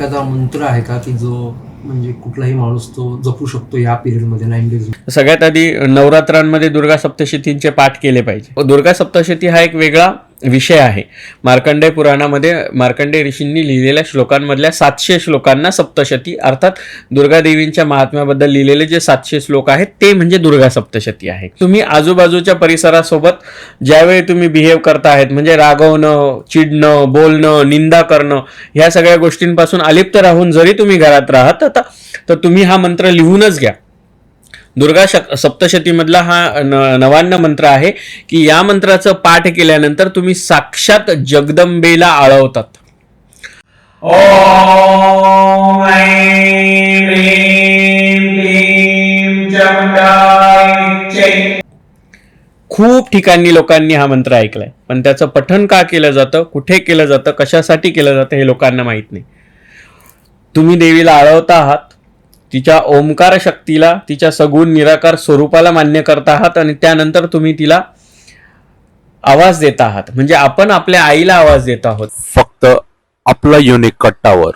एखादा मंत्र आहे का की जो म्हणजे कुठलाही माणूस तो जपू शकतो या पिरियडमध्ये नाईन डेज सगळ्यात आधी नवरात्रांमध्ये दुर्गा सप्तशतींचे पाठ केले पाहिजे. दुर्गा सप्तशती हा एक वेगळा विषय आहे. मार्कंडेय पुराणामध्ये मार्कंडेय ऋषींनी लिहिलेल्या श्लोकांमधल्या सातशे श्लोकांना सप्तशती अर्थात दुर्गादेवींच्या महात्म्याबद्दल लिहिलेले जे सातशे श्लोक आहेत ते म्हणजे दुर्गा सप्तशती आहे. तुम्ही आजूबाजूच्या परिसरासोबत ज्यावेळी तुम्ही बिहेव करता आहेत म्हणजे रागवणं चिडणं बोलणं निंदा करणं ह्या सगळ्या गोष्टींपासून अलिप्त राहून जरी तुम्ही घरात राहत तर तुम्ही हा मंत्र लिहूनच घ्या. दुर्गा शक सप्तशतीमधला हा न- नवान्न मंत्र आहे की या मंत्राचं पाठ केल्यानंतर तुम्ही साक्षात जगदंबेला आळवतात. खूप ठिकाणी लोकांनी हा मंत्र ऐकलाय. पण त्याचं पठन का केलं जातं? कुठे केलं जातं? कशासाठी केलं जातं? हे लोकांना माहीत नाही. तुम्ही देवीला आळवता आहात. तिच्या ओंकार शक्तीला तिच्या सगुण निराकार स्वरूपाला मान्य करता आहात आणि त्यानंतर तुम्ही तिला आवाज देत आहात. म्हणजे आपण आपल्या आईला आवाज देत आहोत. फक्त आपला युनिक कट्टावर.